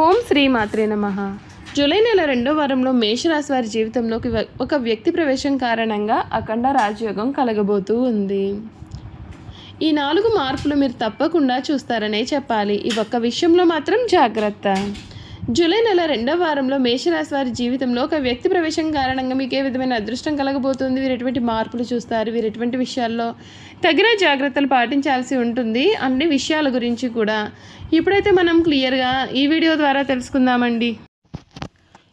ఓం శ్రీ మాత్రే నమ. జూలై నెల రెండో వారంలో మేషరాశి వారి జీవితంలోకి ఒక వ్యక్తి ప్రవేశం కారణంగా అఖండ రాజయోగం కలగబోతూ ఉంది. ఈ నాలుగు మార్పులు మీరు తప్పకుండా చూస్తారనే చెప్పాలి. ఈ ఒక్క విషయంలో మాత్రం జాగ్రత్త. జూలై నెల రెండో వారంలో మేషరాశి వారి జీవితంలో ఒక వ్యక్తి ప్రవేశం కారణంగా మీకు ఏ విధమైన అదృష్టం కలగబోతుంది? వీరు ఎటువంటి మార్పులు చూస్తారు? వీరు ఎటువంటి విషయాల్లో తగిన జాగ్రత్తలు పాటించాల్సి ఉంటుంది? అన్ని విషయాల గురించి కూడా. ఇప్పుడైతే మనం క్లియర్గా ఈ వీడియో ద్వారా తెలుసుకుందామండి.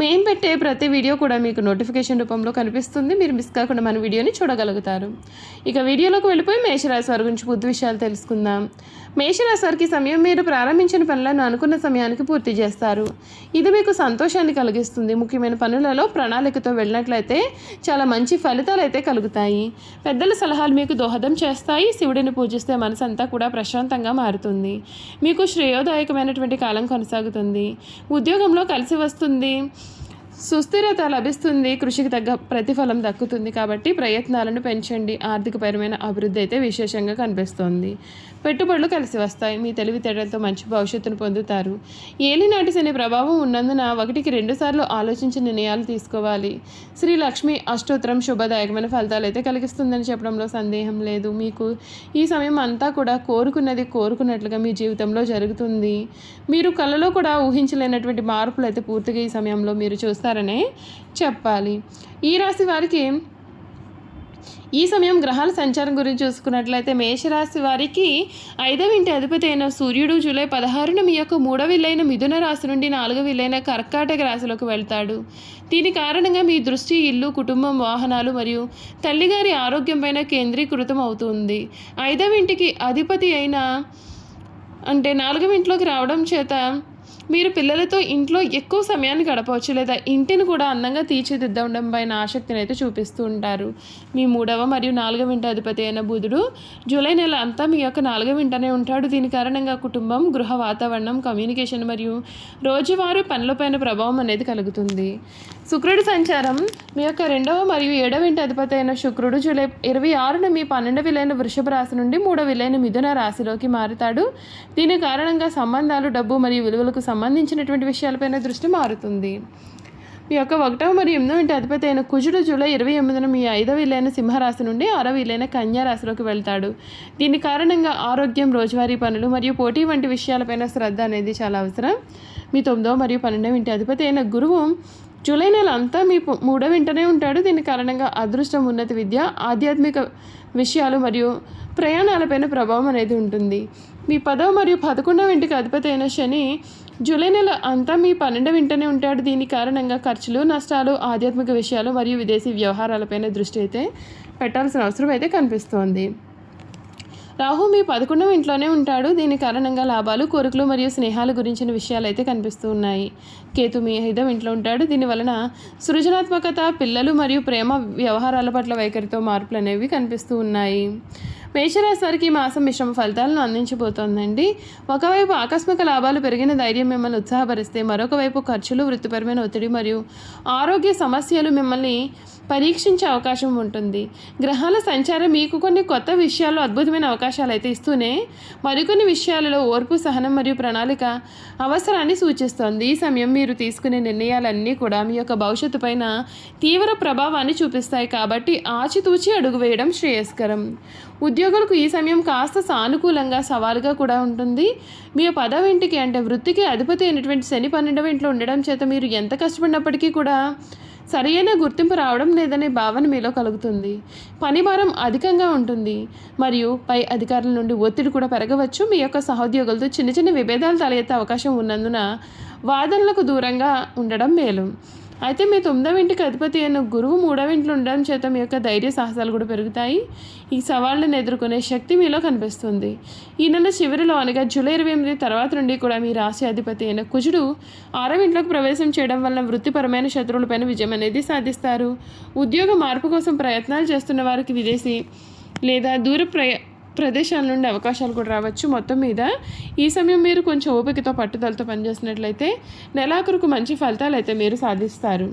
మేము పెట్టే ప్రతి వీడియో కూడా మీకు నోటిఫికేషన్ రూపంలో కనిపిస్తుంది. మీరు మిస్ కాకుండా మన వీడియోని చూడగలుగుతారు. ఇక వీడియోలోకి వెళ్ళిపోయి మేషరాశి వారి గురించి బుద్ధి విషయాలు తెలుసుకుందాం. మేషరాశి వారికి సమయం మీరు ప్రారంభించిన పనులను అనుకున్న సమయానికి పూర్తి చేస్తారు. ఇది మీకు సంతోషాన్ని కలిగిస్తుంది. ముఖ్యమైన పనులలో ప్రణాళికతో వెళ్ళినట్లయితే చాలా మంచి ఫలితాలు అయితే కలుగుతాయి. పెద్దల సలహాలు మీకు దోహదం చేస్తాయి. శివుడిని పూజిస్తే మనసు అంతా కూడా ప్రశాంతంగా మారుతుంది. మీకు శ్రేయోదాయకమైనటువంటి కాలం కొనసాగుతుంది. ఉద్యోగంలో కలిసి వస్తుంది. సుస్థిరత లభిస్తుంది కృషికి తగ్గ ప్రతిఫలం దక్కుతుంది కాబట్టి ప్రయత్నాలను పెంచండి. ఆర్థికపరమైన అభివృద్ధి అయితే విశేషంగా కనిపిస్తోంది. పెట్టుబడులు కలిసి వస్తాయి. మీ తెలివితేటలతో మంచి భవిష్యత్తును పొందుతారు. ఏలినాటిస్ అనే ప్రభావం ఉన్నందున ఒకటికి రెండుసార్లు ఆలోచించి నిర్ణయాలు తీసుకోవాలి. శ్రీ లక్ష్మి అష్టోత్తరం శుభదాయకమైన ఫలితాలు అయితే కలిగిస్తుందని చెప్పడంలో సందేహం లేదు. మీకు ఈ సమయం అంతా కూడా కోరుకున్నది కోరుకున్నట్లుగా మీ జీవితంలో జరుగుతుంది. మీరు కళలో కూడా ఊహించలేనటువంటి మార్పులు అయితే పూర్తిగా ఈ సమయంలో మీరు చేస్తారనే చెప్పాలి. ఈ రాశి వారికి ఈ సమయం గ్రహాల సంచారం గురించి చూసుకున్నట్లయితే మేషరాశి వారికి ఐదవ ఇంటి అధిపతి అయిన సూర్యుడు జూలై పదహారున మీ యొక్క మూడవ విల్లైన మిథున రాశి నుండి నాలుగవ విల్లైన కర్కాటక రాశిలోకి వెళ్తాడు. దీని కారణంగా మీ దృష్టి ఇల్లు కుటుంబం వాహనాలు మరియు తల్లిగారి ఆరోగ్యం పైన కేంద్రీకృతం అవుతుంది. ఐదవ ఇంటికి అధిపతి అయిన అంటే నాలుగవ ఇంట్లోకి రావడం చేత మీరు పిల్లలతో ఇంట్లో ఎక్కువ సమయాన్ని గడపవచ్చు లేదా ఇంటిని కూడా అందంగా తీర్చిదిద్దడం పైన ఆసక్తిని అయితే చూపిస్తూ ఉంటారు. మీ మూడవ మరియు నాలుగవ ఇంటి అధిపతి అయిన బుధుడు జూలై నెల అంతా మీ యొక్క నాలుగవ ఇంటనే ఉంటాడు. దీని కారణంగా కుటుంబం గృహ వాతావరణం కమ్యూనికేషన్ మరియు రోజువారీ పనులపైన ప్రభావం అనేది కలుగుతుంది. శుక్రుడి సంచారం. మీ యొక్క రెండవ మరియు ఏడవ ఇంటి అధిపతి అయిన శుక్రుడు జూలై ఇరవై ఆరున మీ పన్నెండవ విలైన వృషభ రాశి నుండి మూడవ విలైన మిథున రాశిలోకి మారుతాడు. దీని కారణంగా సంబంధాలు డబ్బు మరియు విలువలకు సంబంధించినటువంటి విషయాలపైన దృష్టి మారుతుంది. మీ యొక్క ఒకటవ మరియు ఎనిమిదవ ఇంటి అధిపతి అయిన కుజుడు జూలై ఇరవై ఎనిమిదిన మీ ఐదవ ఇల్లైన సింహరాశి నుండి ఆరవ ఇల్లైన కన్యారాశిలోకి వెళ్తాడు. దీని కారణంగా ఆరోగ్యం రోజువారీ పనులు మరియు పోటీ వంటి విషయాలపైన శ్రద్ధ అనేది చాలా అవసరం. మీ తొమ్మిదవ మరియు పన్నెండవ ఇంటి అధిపతి అయిన గురువు జూలై నెల అంతా మీ మూడో వెంటనే ఉంటాడు. దీని కారణంగా అదృష్టం ఉన్నత విద్య ఆధ్యాత్మిక విషయాలు మరియు ప్రయాణాలపైన ప్రభావం అనేది ఉంటుంది. మీ పదవ మరియు పదకొండవ ఇంటికి అధిపతి అయిన శని జూలై నెల అంతా మీ పన్నెండు వింటనే ఉంటాడు. దీని కారణంగా ఖర్చులు నష్టాలు ఆధ్యాత్మిక విషయాలు మరియు విదేశీ వ్యవహారాలపైన దృష్టి అయితే పెట్టాల్సిన అవసరం అయితే కనిపిస్తోంది. రాహు మీ పదకొండవ ఇంట్లోనే ఉంటాడు. దీని కారణంగా లాభాలు కోరికలు మరియు స్నేహాల గురించిన విషయాలు అయితే కనిపిస్తూ ఉన్నాయి. కేతు మీ ఐదవ ఇంట్లో ఉంటాడు. దీని వలన సృజనాత్మకత పిల్లలు మరియు ప్రేమ వ్యవహారాల పట్ల వైఖరితో మార్పులు అనేవి కనిపిస్తూ ఉన్నాయి. మేషరాశి వారికి ఈ మాసం మిశ్రమ ఫలితాలను అందించబోతోందండి. ఒకవైపు ఆకస్మిక లాభాలు పెరిగిన ధైర్యం మిమ్మల్ని ఉత్సాహపరిస్తే మరొక వైపు ఖర్చులు వృత్తిపరమైన ఒత్తిడి మరియు ఆరోగ్య సమస్యలు మిమ్మల్ని పరీక్షించే అవకాశం ఉంటుంది. గ్రహాల సంచారం మీకు కొన్ని కొత్త విషయాల్లో అద్భుతమైన అవకాశాలు అయితే ఇస్తూనే మరికొన్ని విషయాలలో ఓర్పు సహనం మరియు ప్రణాళిక అవసరాన్ని సూచిస్తోంది. ఈ సమయం మీరు తీసుకునే నిర్ణయాలన్నీ కూడా మీ యొక్క భవిష్యత్తు పైన తీవ్ర ప్రభావాన్ని చూపిస్తాయి కాబట్టి ఆచితూచి అడుగు వేయడం శ్రేయస్కరం. ఉద్యోగులకు ఈ సమయం కాస్త సానుకూలంగా సవాలుగా కూడా ఉంటుంది. మీ పదవింటికి అంటే వృత్తికి అధిపతి అయినటువంటి శని పన్నెండవ ఇంట్లో ఉండడం చేత మీరు ఎంత కష్టపడినప్పటికీ కూడా సరైన గుర్తింపు రావడం లేదనే భావన మీలో కలుగుతుంది. పని భారం అధికంగా ఉంటుంది. మరియు పై అధికారుల నుండి ఒత్తిడి కూడా పెరగవచ్చు. మీ యొక్క సహోద్యోగులతో చిన్న చిన్న విభేదాలు తలెత్తే అవకాశం ఉన్నందున వాదనలకు దూరంగా ఉండడం మేలు. అయితే మీ తొమ్మిదవ ఇంటికి అధిపతి అయిన గురువు మూడవ ఇంట్లో ఉండడం చేత మీ యొక్క ధైర్య సాహసాలు కూడా పెరుగుతాయి. ఈ సవాళ్ళను ఎదుర్కొనే శక్తి మీలో కనిపిస్తుంది. ఈ నెల చివరిలో అనగా జూలై ఇరవై ఎనిమిది తర్వాత నుండి కూడా మీ రాశి అధిపతి అయిన కుజుడు ఆరవ ఇంట్లోకి ప్రవేశం చేయడం వలన వృత్తిపరమైన శత్రువులపైన విజయం అనేది సాధిస్తారు. ఉద్యోగ మార్పు కోసం ప్రయత్నాలు చేస్తున్న వారికి విదేశీ లేదా దూర ప్రయ ప్రదేశాల నుండి అవకాశాలు కూడా రావచ్చు మొత్తం మీద. ఈ సమయం మీరు కొంచెం ఓపికతో పట్టుదలతో పనిచేసినట్లయితే నెలాఖరుకు మంచి ఫలితాలు అయితే మీరు సాధిస్తారు.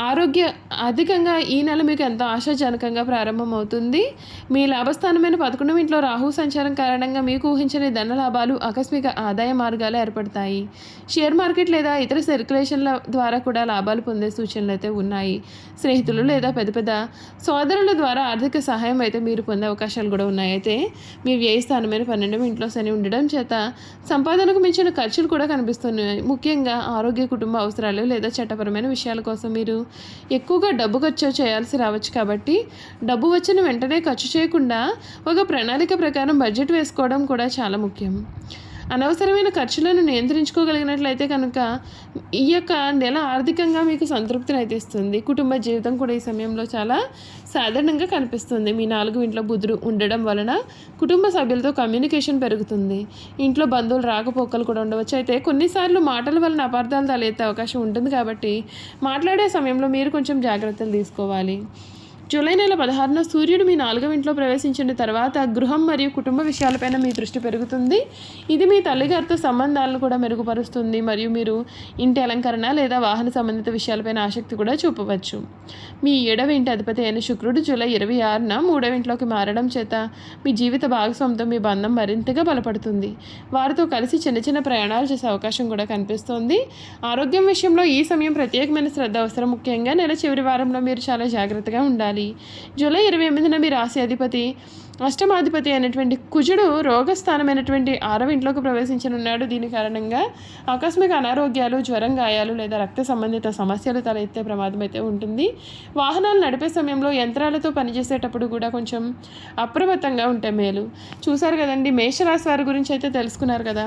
ఆరోగ్య అధికంగా ఈ నెల మీకు ఎంతో ఆశాజనకంగా ప్రారంభమవుతుంది. మీ లాభస్థానమైన పదకొండవ ఇంట్లో రాహు సంచారం కారణంగా మీకు ఊహించని ధన లాభాలు ఆకస్మిక ఆదాయ మార్గాలు ఏర్పడతాయి. షేర్ మార్కెట్ లేదా ఇతర సర్క్యులేషన్ల ద్వారా కూడా లాభాలు పొందే సూచనలు అయితే ఉన్నాయి. స్నేహితులు లేదా పెద్ద పెద్ద సోదరుల ద్వారా ఆర్థిక సహాయం అయితే మీరు పొందే అవకాశాలు కూడా ఉన్నాయి. అయితే మీ వ్యయస్థానమైన పన్నెండవ ఇంట్లో శని ఉండడం చేత సంపాదనకు మించిన ఖర్చులు కూడా కనిపిస్తున్నాయి. ముఖ్యంగా ఆరోగ్య కుటుంబ అవసరాలు లేదా చట్టపరమైన విషయాల కోసం మీరు ఎక్కువగా డబ్బు ఖర్చు చేయాల్సి రావచ్చు కాబట్టి డబ్బు వచ్చిన వెంటనే ఖర్చు చేయకుండా ఒక ప్రణాళిక ప్రకారం బడ్జెట్ వేసుకోవడం కూడా చాలా ముఖ్యం. అనవసరమైన ఖర్చులను నియంత్రించుకోగలిగినట్లయితే కనుక ఈ యొక్క నెల ఆర్థికంగా మీకు సంతృప్తిని అయితే ఇస్తుంది. కుటుంబ జీవితం కూడా ఈ సమయంలో చాలా సాధారణంగా కనిపిస్తుంది. మీ నాలుగు ఇంట్లో బుధుడు ఉండడం వలన కుటుంబ సభ్యులతో కమ్యూనికేషన్ పెరుగుతుంది. ఇంట్లో బంధువులు రాకపోకలు కూడా ఉండవచ్చు. అయితే కొన్నిసార్లు మాటల వలన అపార్థాలు తలెత్తే అవకాశం ఉంటుంది కాబట్టి మాట్లాడే సమయంలో మీరు కొంచెం జాగ్రత్తలు తీసుకోవాలి. జూలై నెల పదహారున సూర్యుడు మీ నాలుగవ ఇంట్లో ప్రవేశించిన తర్వాత గృహం మరియు కుటుంబ విషయాలపైన మీ దృష్టి పెరుగుతుంది. ఇది మీ తల్లిగారితో సంబంధాలను కూడా మెరుగుపరుస్తుంది మరియు మీరు ఇంటి అలంకరణ లేదా వాహన సంబంధిత విషయాలపైన ఆసక్తి కూడా చూపవచ్చు. మీ ఏడవ ఇంటి అధిపతి అయిన శుక్రుడు జూలై ఇరవై ఆరున మూడవ ఇంట్లోకి మారడం చేత మీ జీవిత భాగస్వామితో మీ బంధం మరింతగా బలపడుతుంది. వారితో కలిసి చిన్న చిన్న ప్రయాణాలు చేసే అవకాశం కూడా కనిపిస్తోంది. ఆరోగ్యం విషయంలో ఈ సమయం ప్రత్యేకమైన శ్రద్ధ అవసరం. ముఖ్యంగా నెల చివరి వారంలో మీరు చాలా జాగ్రత్తగా ఉండాలి. జూలై ఇరవై ఎనిమిదిన మీ రాశి అధిపతి అష్టమాధిపతి అయినటువంటి కుజుడు రోగస్థానమైనటువంటి ఆరవ ఇంట్లోకి ప్రవేశించనున్నాడు. దీని కారణంగా ఆకస్మిక అనారోగ్యాలు జ్వరం గాయాలు లేదా రక్త సంబంధిత సమస్యలు తలెత్తే ప్రమాదం అయితే ఉంటుంది. వాహనాలు నడిపే సమయంలో యంత్రాలతో పనిచేసేటప్పుడు కూడా కొంచెం అప్రమత్తంగా ఉంటే మేలు. చూశారు కదండి మేషరాశి వారి గురించి అయితే తెలుసుకున్నారు కదా.